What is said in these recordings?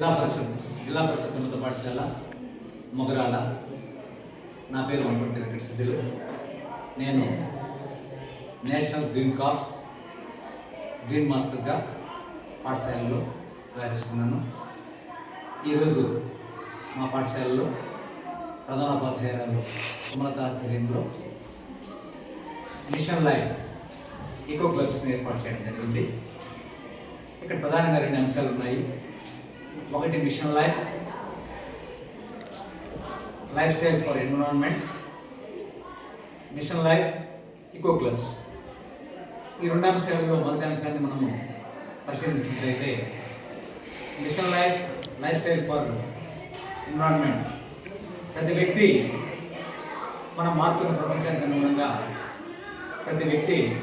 జిల్లా పరిషత్ జిల్లా పరిషత్ ఉన్నత పాఠశాల మొగరాల నా పేరు వంపటి వెంకట సిద్ధులు. నేను నేషనల్ గ్రీన్ కార్స్ గ్రీన్ మాస్టర్గా పాఠశాలలో వ్యవహరిస్తున్నాను ఈరోజు మా పాఠశాలలో ప్రధానోపాధ్యాయురాలు సుమలత ఆధ్వర్యంలో మిషన్ లైఫ్ ఈకో క్లబ్స్ని ఏర్పాటు చేయడం జరిగింది. ఇక్కడ ప్రధానంగా రెండు అంశాలు ఉన్నాయి. ఒకటి mission life. Lifestyle for environment. Mission life eco clubs ఈ రెండు అంశాలలో మొదటి అంశాన్ని మనము పరిశీలించినట్లయితే mission life lifestyle for environment. ప్రతి వ్యక్తి మన మారుతున్న ప్రపంచానికి అనుగుణంగా ప్రతి వ్యక్తి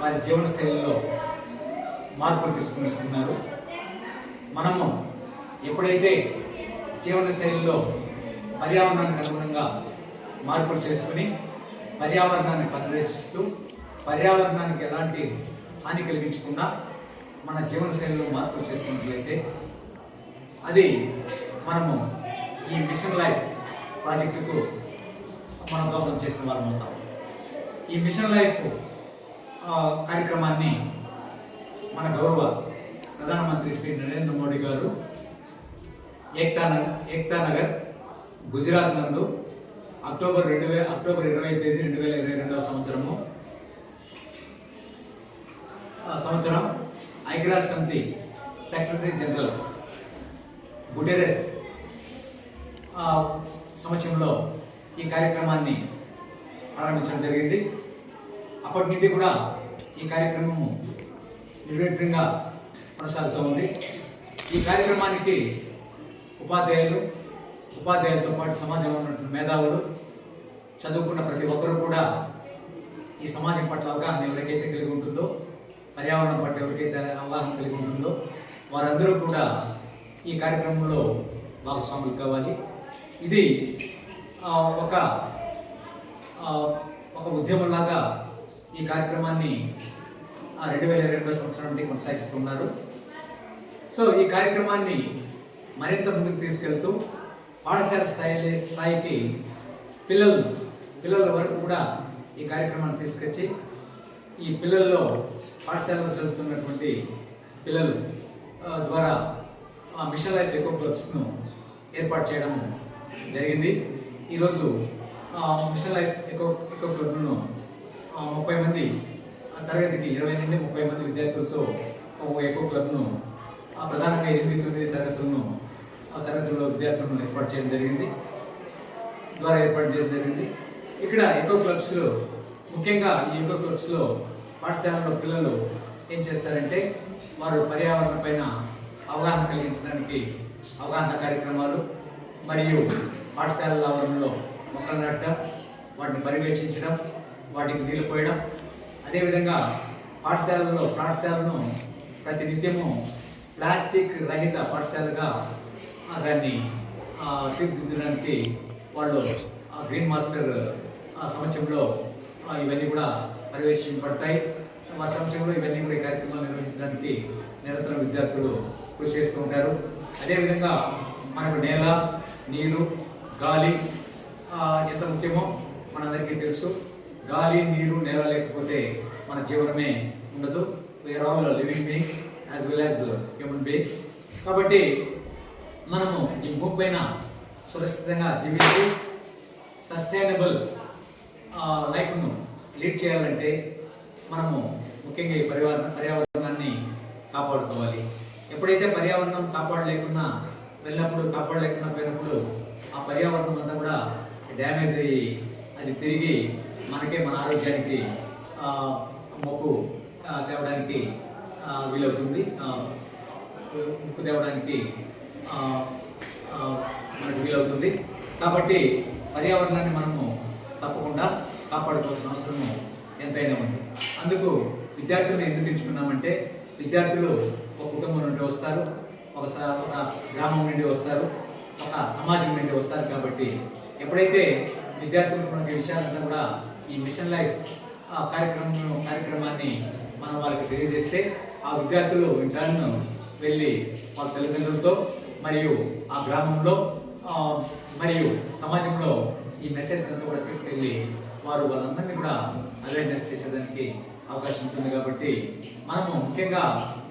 వారి జీవన శైలిలో మార్పులు తీసుకుని వస్తున్నారు. మనము ఎప్పుడైతే జీవన శైలిలో పర్యావరణానికి అనుగుణంగా మార్పులు చేసుకుని పర్యావరణాన్ని పరిరక్షిస్తూ పర్యావరణానికి ఎలాంటి హాని కలిగించకుండా మన జీవన శైలిలో మార్పులు చేసుకున్నట్లయితే అది మనము ఈ మిషన్ లైఫ్ ప్రాజెక్టుకు మనం దోహదం చేసిన వారం అవుతాం. ఈ మిషన్ లైఫ్ కార్యక్రమాన్ని మన గౌరవ ప్రధానమంత్రి శ్రీ నరేంద్ర మోడీ గారు ఏక్తా నగర్ ఏక్తా నగర్ గుజరాత్ నందు అక్టోబర్ రెండు వేల అక్టోబర్ ఇరవై తేదీ రెండు వేల ఇరవై రెండవ సంవత్సరము. సంవత్సరం ఐక్యరాజ్య సమితి సెక్రటరీ జనరల్ గుటెరెస్ సమక్షంలో సంవత్సరంలో ఈ కార్యక్రమాన్ని ప్రారంభించడం జరిగింది. అప్పటి నుండి కూడా ఈ కార్యక్రమము నిర్విఘ్నంగా కొనసాగుతూ ఉంది. ఈ కార్యక్రమానికి ఉపాధ్యాయులు ఉపాధ్యాయులతో పాటు సమాజంలో ఉన్నటువంటి మేధావులు చదువుకున్న ప్రతి ఒక్కరూ కూడా ఈ సమాజం పట్ల అవగాహన ఎవరికైతే కలిగి ఉంటుందో పర్యావరణం పట్ల ఎవరికైతే అవగాహన కలిగి ఉంటుందో వారందరూ కూడా ఈ కార్యక్రమంలో భాగస్వాములు కావాలి. ఇది ఒక ఒక ఉద్యమంలాగా ఈ కార్యక్రమాన్ని రెండు వేల ఇరవై సంవత్సరం నుండి కొనసాగిస్తున్నారు. సో ఈ కార్యక్రమాన్ని మరింత ముందుకు తీసుకెళ్తూ పాఠశాల స్థాయి స్థాయికి పిల్లలు పిల్లల వరకు కూడా ఈ కార్యక్రమాన్ని తీసుకొచ్చి ఈ పిల్లల్లో పాఠశాలలో చదువుతున్నటువంటి పిల్లలు ద్వారా ఆ మిషన్ లైఫ్ ఎకో క్లబ్స్ను ఏర్పాటు చేయడం జరిగింది. ఈరోజు ఆ మిషన్ లైఫ్ ఎకో ఎకో క్లబ్ను ముప్పై మంది ఆ తరగతికి ఇరవై నుండి ముప్పై మంది విద్యార్థులతో ఒక ఎకో క్లబ్ను ఆ ప్రధానంగా ఎనిమిది తొమ్మిది తరగతులను ఆ తరగతుల్లో విద్యార్థులను ఏర్పాటు చేయడం జరిగింది. ద్వారా ఏర్పాటు చేయడం జరిగింది. ఇక్కడ ఎకో క్లబ్స్లో ముఖ్యంగా ఈ ఎకో క్లబ్స్లో పాఠశాలలో పిల్లలు ఏం చేస్తారంటే వారు పర్యావరణం పైన అవగాహన కలిగించడానికి అవగాహన కార్యక్రమాలు మరియు పాఠశాలల ఆవరణలో మొక్కలు నాటడం వాటిని పర్యవేక్షించడం వాటికి నీళ్ళు పోయడం. అదేవిధంగా పాఠశాలలో పాఠశాలను ప్రతి నిత్యము ప్లాస్టిక్ రహిత పాఠశాలగా దాన్ని ఆ, తీర్చిదిద్దడానికి వాళ్ళు ఆ, గ్రీన్ మాస్టర్ ఆ, సంవత్సరంలో ఇవన్నీ కూడా పర్యవేక్షించబడతాయి మా సంవత్సరంలో ఇవన్నీ కూడా కార్యక్రమాలు నిర్వహించడానికి నిరంతరం విద్యార్థులు కృషి చేస్తూ ఉంటారు. అదేవిధంగా మనకు నేల నీరు గాలి ఎంత ముఖ్యమో మనందరికీ తెలుసు. గాలి నీరు నేల లేకపోతే మన జీవనమే ఉండదు. We are all living beings as well as human beings కాబట్టి మనము ఈ భూమి పైన సురక్షితంగా జీవించి సస్టైనబుల్ లైఫ్ను లీడ్ చేయాలంటే మనము ముఖ్యంగా ఈ పర్యావరణ పర్యావరణాన్ని కాపాడుకోవాలి. ఎప్పుడైతే పర్యావరణం కాపాడలేకున్నా వెళ్ళినప్పుడు కాపాడలేకున్నా పోయినప్పుడు ఆ పర్యావరణం అంతా కూడా డ్యామేజ్ అయ్యి అది తిరిగి మనకే మన ఆరోగ్యానికి మొక్కు తేవడానికి వీలవుతుంది. ముక్కు తేవడానికి మనకు వీలవుతుంది. కాబట్టి పర్యావరణాన్ని మనము తప్పకుండా కాపాడుకోవాల్సిన అవసరము ఎంతైనా ఉంది. అందుకు విద్యార్థులను ఎందుకు ఎంచుకున్నామంటే విద్యార్థులు ఒక కుటుంబం నుండి వస్తారు ఒక ఒక గ్రామం నుండి వస్తారు ఒక సమాజం నుండి వస్తారు కాబట్టి ఎప్పుడైతే విద్యార్థులకు మనకి విషయాలంతా కూడా ఈ మిషన్ లైఫ్ ఆ కార్యక్రమం కార్యక్రమాన్ని మనం వాళ్ళకి తెలియజేస్తే ఆ విద్యార్థులు ఇంటర్ను వెళ్ళి వాళ్ళ తల్లిదండ్రులతో మరియు ఆ గ్రామంలో మరియు సమాజంలో ఈ మెసేజ్ అంతా కూడా తీసుకెళ్ళి వారు వాళ్ళందరినీ కూడా అవేర్నెస్ చేసేదానికి అవకాశం ఉంటుంది కాబట్టి మనము ముఖ్యంగా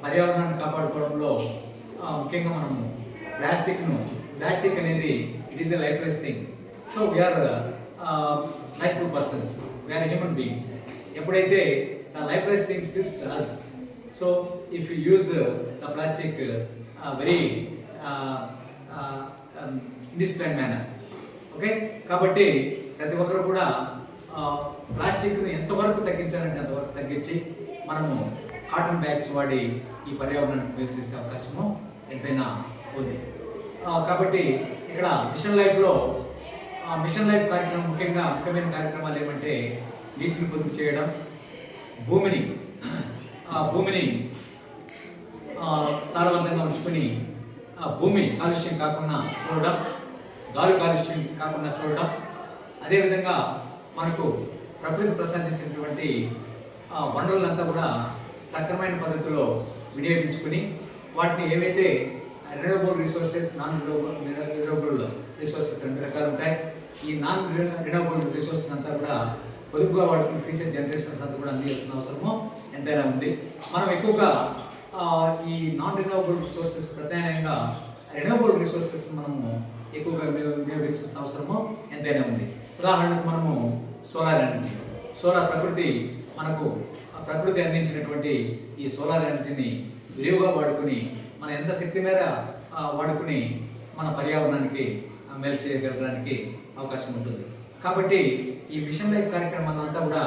పర్యావరణాన్ని కాపాడుకోవడంలో ముఖ్యంగా మనము ప్లాస్టిక్ను ప్లాస్టిక్ అనేది it is a lifeless thing so we are lifeful persons we are human beings ఎప్పుడైతే the lifeless thing kills us so if you use the plastic very indiscipline manner okay కాబట్టి ప్రతి ఒక్కరు కూడా ప్లాస్టిక్ను ఎంతవరకు తగ్గించాలంటే అంతవరకు తగ్గించి మనము కాటన్ బ్యాగ్స్ వాడి ఈ పర్యావరణాన్ని మేలు చేసే అవకాశము ఎంతైనా ఉంది. కాబట్టి ఇక్కడ మిషన్ లైఫ్లో మిషన్ లైఫ్ కార్యక్రమం ముఖ్యంగా ముఖ్యమైన కార్యక్రమాలు ఏమంటే నీటిని పొదుపు చేయడం భూమిని భూమిని సారవంతంగా ఉంచుకొని భూమి కాలుష్యం కాకుండా చూడడం గాలి కాలుష్యం కాకుండా చూడడం. అదేవిధంగా మనకు ప్రకృతి ప్రసాదించినటువంటి వనరులంతా కూడా సక్రమైన పద్ధతిలో వినియోగించుకుని వాటిని ఏవైతే renewable resources non renewable resources రెండు రకాలు ఉంటాయి. ఈ నాన్ రినవబుల్ రిసోర్సెస్ అంతా కూడా పొదుపుగా వాడుకుని ఫ్యూచర్ జనరేషన్స్ అంతా కూడా అందించాల్సిన అవసరము ఎంతైనా ఉంది. మనం ఎక్కువగా ఈ నాన్ రినవబుల్ రిసోర్సెస్ ప్రధానంగా రెన్యూవబుల్ రిసోర్సెస్ మనము ఎక్కువగా వినియోగించాల్సిన అవసరము ఎంతైనా ఉంది. ఉదాహరణకు మనము సోలార్ ఎనర్జీ సోలార్ ప్రకృతి మనకు ఆ ప్రకృతి అందించినటువంటి ఈ సోలార్ ఎనర్జీని విరివిగా వాడుకుని మన ఎంత శక్తి మేర వాడుకుని మన పర్యావరణానికి మేలు చేయగలడానికి అవకాశం ఉంటుంది. కాబట్టి ఈ మిషన్ లైఫ్ కార్యక్రమాలంతా కూడా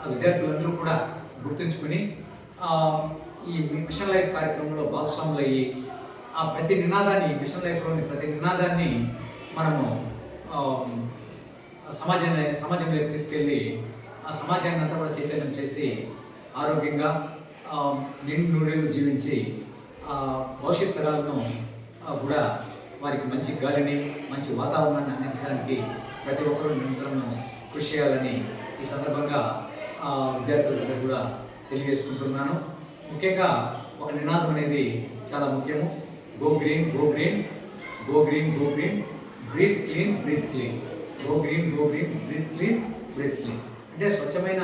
ఆ విద్యార్థులందరూ కూడా గుర్తుంచుకుని ఈ మిషన్ లైఫ్ కార్యక్రమంలో భాగస్వాములు అయ్యి ఆ ప్రతి నినాదాన్ని మిషన్ లైఫ్లోని ప్రతి నినాదాన్ని మనము సమాజాన్ని సమాజంలోకి తీసుకెళ్ళి ఆ సమాజాన్ని అంతా కూడా చైతన్యం చేసి ఆరోగ్యంగా నిండు నూనెలు జీవించి భవిష్యత్ తరాలను కూడా వారికి మంచి గాలిని మంచి వాతావరణాన్ని అందించడానికి ప్రతి ఒక్కరూ నిరంతరం కృషి చేయాలని ఈ సందర్భంగా విద్యార్థులందరూ కూడా తెలియజేసుకుంటున్నాను. ముఖ్యంగా ఒక నినాదం అనేది చాలా ముఖ్యము. Go green go green go green go green breathe clean breathe clean go green go green breathe clean breathe clean అంటే స్వచ్ఛమైన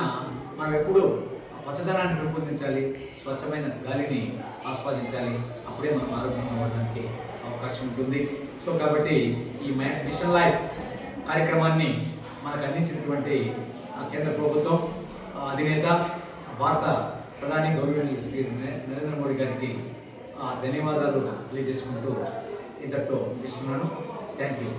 మనం ఎప్పుడు పచ్చదనాన్ని పెంపొందించాలి స్వచ్ఛమైన గాలిని ఆస్వాదించాలి అప్పుడే మనం ఆరోగ్యంగా ఉండడానికి అవకాశం ఉంటుంది. సో కాబట్టి ఈ మ- మిషన్ లైఫ్ కార్యక్రమాన్ని మనకు అందించినటువంటి కేంద్ర ప్రభుత్వం అధినేత భారత ప్రధాని గౌరవనీయులు శ్రీ నరేంద్ర మోడీ గారికి ఆ ధన్యవాదాలు తెలియజేసుకుంటూ ఇంతటితో ఇస్తున్నాను థ్యాంక్ యూ.